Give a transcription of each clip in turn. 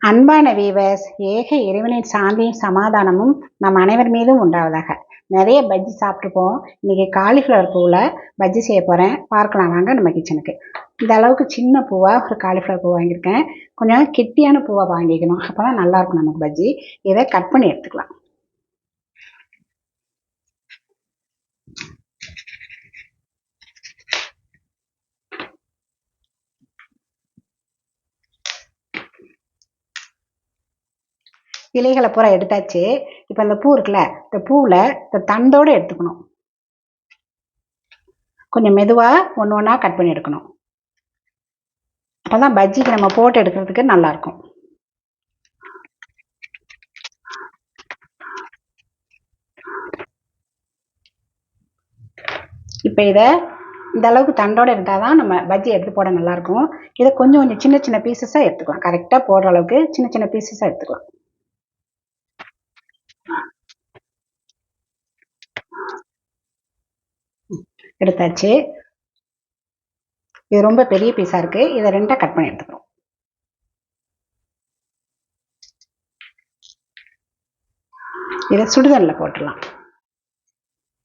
அன்பான வீவர்ஸ் ஏக இறைவனின் சாந்தியும் சமாதானமும் நம் அனைவர் மீதும் உண்டாவதாக. நிறைய பஜ்ஜி சாப்பிட்ருப்போம் இன்னைக்கு காலிஃப்ளவர் பூவில் பஜ்ஜி செய்ய போகிறேன் பார்க்கலாம் வாங்க நம்ம கிச்சனுக்கு இந்த அளவுக்கு சின்ன பூவாக ஒரு காலிஃப்ளவர் பூ வாங்கியிருக்கேன். கொஞ்சம் கெட்டியான பூவாக வாங்கிக்கணும். அப்போ தான் நல்லாயிருக்கும் நமக்கு பஜ்ஜி. இதை கட் பண்ணி எடுத்துக்கலாம். இலைகளை பூரா எடுத்தாச்சு. இப்போ இந்த பூ இருக்குல்ல இந்த பூவில் இந்த தண்டோடு எடுத்துக்கணும். கொஞ்சம் மெதுவாக ஒன்று ஒன்றா கட் பண்ணி எடுக்கணும். அப்போ தான் பஜ்ஜிக்கு நம்ம போட்டு எடுக்கிறதுக்கு நல்லாயிருக்கும். இப்போ இதை இந்த அளவுக்கு தண்டோடு இருந்தால் தான் நம்ம பஜ்ஜி எடுத்து போட நல்லாயிருக்கும். இதை கொஞ்சம் கொஞ்சம் சின்ன சின்ன பீசஸாக எடுத்துக்கலாம். கரெக்டாக போடுற அளவுக்கு சின்ன சின்ன பீசஸாக எடுத்துக்கலாம். எடுத்தாச்சு. இது ரொம்ப பெரிய பீஸாக இருக்குது இதை ரெண்டாக கட் பண்ணி எடுத்துக்கிறோம் இதை சுடுதண்ணில் போட்டுடலாம்.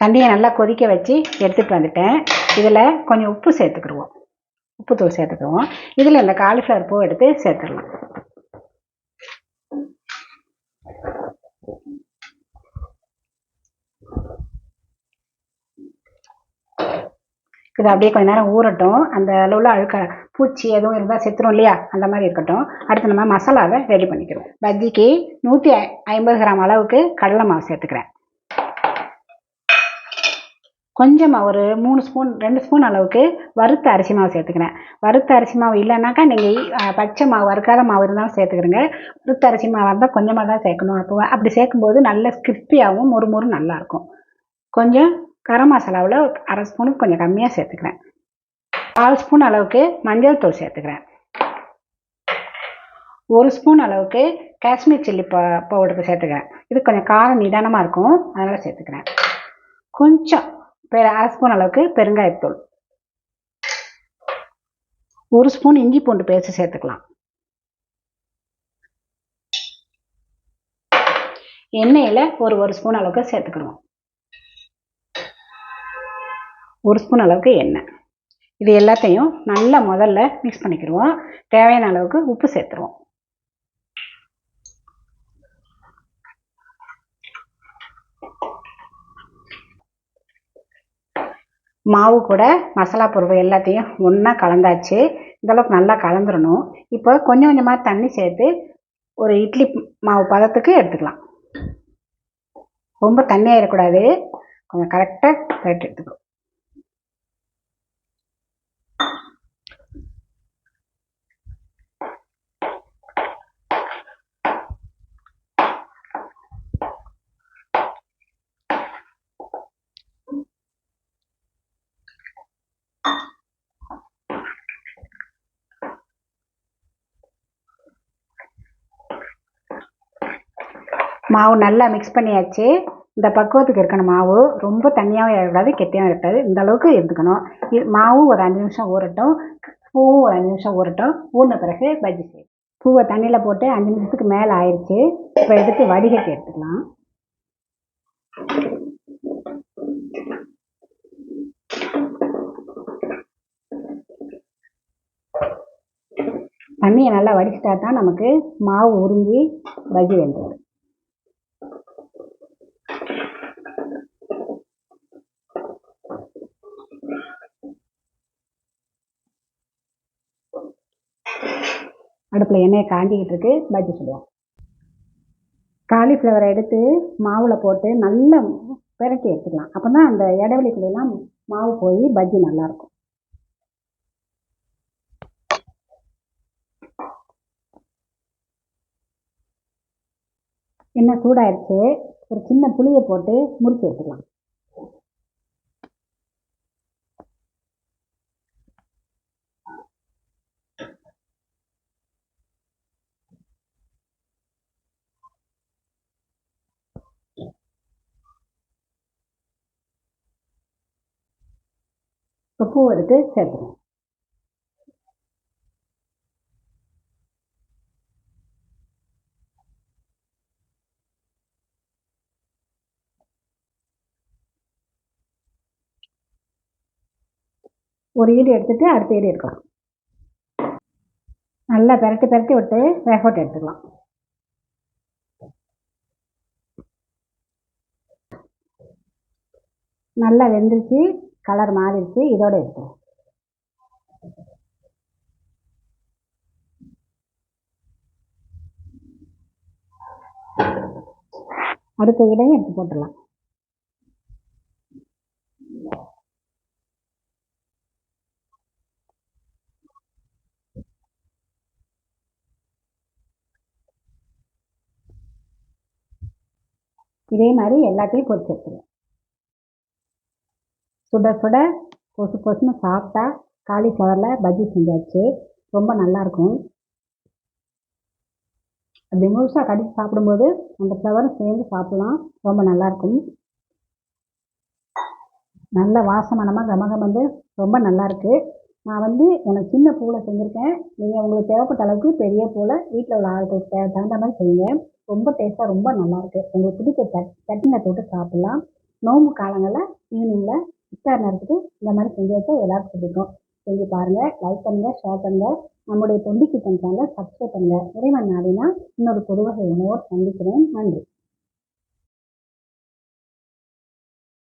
தண்ணியை நல்லா கொதிக்க வச்சு எடுத்துகிட்டு வந்துட்டேன். இதில் கொஞ்சம் உப்பு சேர்த்துக்கிடுவோம். உப்பு தூள் சேர்த்துக்குவோம். இதில் இந்த காலிஃப்ளவர் பூ எடுத்து சேர்த்துடலாம். இது அப்படியே கொஞ்ச நேரம் ஊறட்டும். அந்த அளவில் அழுக்க பூச்சி எதுவும் இருந்தால் செத்துரும் இல்லையா? அந்த மாதிரி இருக்கட்டும். அடுத்து நம்ம மசாலாவை ரெடி பண்ணிக்கிறோம். பஜ்ஜிக்கு நூற்றி ஐம்பது கிராம் அளவுக்கு கடலை மாவு சேர்த்துக்கிறேன். கொஞ்சமாக ஒரு மூணு ஸ்பூன் ரெண்டு ஸ்பூன் அளவுக்கு வறுத்த அரிசி மாவு சேர்த்துக்கிறேன். வறுத்த அரிசி மாவு இல்லைனாக்கா நீங்கள் பச்சை மாவு வறுக்காத மாவு இருந்தாலும் சேர்த்துக்கிறேங்க. வறுத்த அரிசி மாவு இருந்தால் கொஞ்சமாக தான் சேர்க்கணும். அப்போ அப்படி சேர்க்கும்போது நல்ல கிறிஸ்பியாகவும் மொறு மொறு நல்லாயிருக்கும் கொஞ்சம் கரம் மசாலாவில் அரை ஸ்பூனுக்கு கொஞ்சம் கம்மியாக சேர்த்துக்கிறேன். கால் ஸ்பூன் அளவுக்கு மஞ்சள் தூள் சேர்த்துக்கிறேன். ஒரு ஸ்பூன் அளவுக்கு காஷ்மீர் சில்லி ப பவுடருக்கு சேர்த்துக்கிறேன். இது கொஞ்சம் காரம் நிதானமாக இருக்கும் அதனால் சேர்த்துக்கிறேன். கொஞ்சம் பெ அரை ஸ்பூன் அளவுக்கு பெருங்காயத்தூள் ஒரு ஸ்பூன் இஞ்சி பூண்டு பேஸ்ட் சேர்த்துக்கலாம். எண்ணெயில் ஒரு ஒரு ஸ்பூன் அளவுக்கு சேர்த்துக்கிடுவோம். ஒரு ஸ்பூன் அளவுக்கு எண்ணெய். இது எல்லாத்தையும் நல்லா முதல்ல மிக்ஸ் பண்ணிக்கிடுவோம். தேவையான அளவுக்கு உப்பு சேர்த்துருவோம். மாவு கூட மசாலா பொருள் எல்லாத்தையும் ஒன்றா கலந்தாச்சு. இந்தளவுக்கு நல்லா கலந்துடணும் இப்போ கொஞ்சம் கொஞ்சமாக தண்ணி சேர்த்து ஒரு இட்லி மாவு பதத்துக்கு எடுத்துக்கலாம். ரொம்ப தண்ணி ஆயிடக்கூடாது கொஞ்சம் கரெக்டாக கரெக்ட் எடுத்துக்கணும் மாவு நல்லா மிக்ஸ் பண்ணியாச்சு. இந்த பக்குவத்துக்கு இருக்கணும் மாவு. ரொம்ப தண்ணியாகவும் இருக்கக்கூடாது கெட்டியாகவும் இருக்காது இந்த அளவுக்கு எடுத்துக்கணும். மாவு ஒரு அஞ்சு நிமிஷம் ஊறட்டும். பூவும் ஒரு அஞ்சு நிமிஷம் ஊறட்டும். ஊறின பிறகு பஜ்ஜி செய்யும் பூவை தண்ணியில் போட்டு அஞ்சு நிமிஷத்துக்கு மேலே ஆயிடுச்சு இப்போ எடுத்து வடிகட்டி எடுத்துக்கலாம். தண்ணியை நல்லா வடிச்சிட்டா தான் நமக்கு மாவு உறிஞ்சி பஜ்ஜி வெந்துடும். அடுப்பில் எண்ணெயை காஞ்சிக்கிட்டு இருக்கு. பஜ்ஜி சுடுவோம். காலிஃப்ளவரை எடுத்து மாவில் போட்டு நல்லா பெரட்டி எடுத்துக்கலாம். அப்போ தான் அந்த இடைவெளிக்குள்ளெல்லாம் மாவு போய் பஜ்ஜி நல்லாயிருக்கும் எண்ணெய் சூடாயிடுச்சு ஒரு சின்ன புளியை போட்டு முறிச்சு எடுத்துக்கலாம். இப்போ பூ எடுத்து சேர்த்துக்கணும் ஒரு ஈடு எடுத்துகிட்டு அடுத்த ஈடு எடுக்கலாம். நல்லா பெரட்டி பெரட்டி விட்டு வேக விட்டு எடுத்துக்கலாம். நல்லா வெந்துருச்சு. கலர் மாறிடுச்சு இதோட எடுத்துரும் அடுத்த இடையும் எடுத்து போட்டுடலாம். இதே மாதிரி எல்லாத்தையும் பொறிச்சு எடுத்துருவேன் சுட சுட கொசு கொசுன்னு சாப்பிட்டா காலிஃப்ளவரில் பஜ்ஜி செஞ்சாச்சு. ரொம்ப நல்லாயிருக்கும். அப்படி முழுசாக கடிச்சு சாப்பிடும்போது அந்த ஃப்ளவரும் சேர்ந்து சாப்பிட்லாம். ரொம்ப நல்லாயிருக்கும். நல்ல வாசமானமாக கமகம் வந்து ரொம்ப நல்லாயிருக்கு. நான் வந்து எனக்கு சின்ன பூவில் செஞ்சுருக்கேன். நீங்கள் உங்களுக்கு தேவைப்பட்ட அளவுக்கு பெரிய பூவில் வீட்டில் உள்ள ஆளுக்கு தகுந்த மாதிரி செய்யுங்க. ரொம்ப டேஸ்ட்டாக ரொம்ப நல்லாயிருக்கு. உங்களுக்கு பிடிச்ச சட் சட்னியை தொட்டு சாப்பிட்லாம். நோம்பு காலங்களில் ஈவினிங்கில் இஃப்தார் நேரத்துக்கு இந்த மாதிரி செஞ்சு வச்சா எல்லாருக்கும் பிடிக்கும். செஞ்சு பாருங்கள் லைக் பண்ணுங்கள் ஷேர் பண்ணுங்கள் நம்முடைய தொண்டிக்கு கிச்சன் சப்ஸ்கிரைப் பண்ணுங்கள் இறைவன் நாடினா இன்னொரு பொதுவகை உணவோடு சந்திக்கிறேன். நன்றி.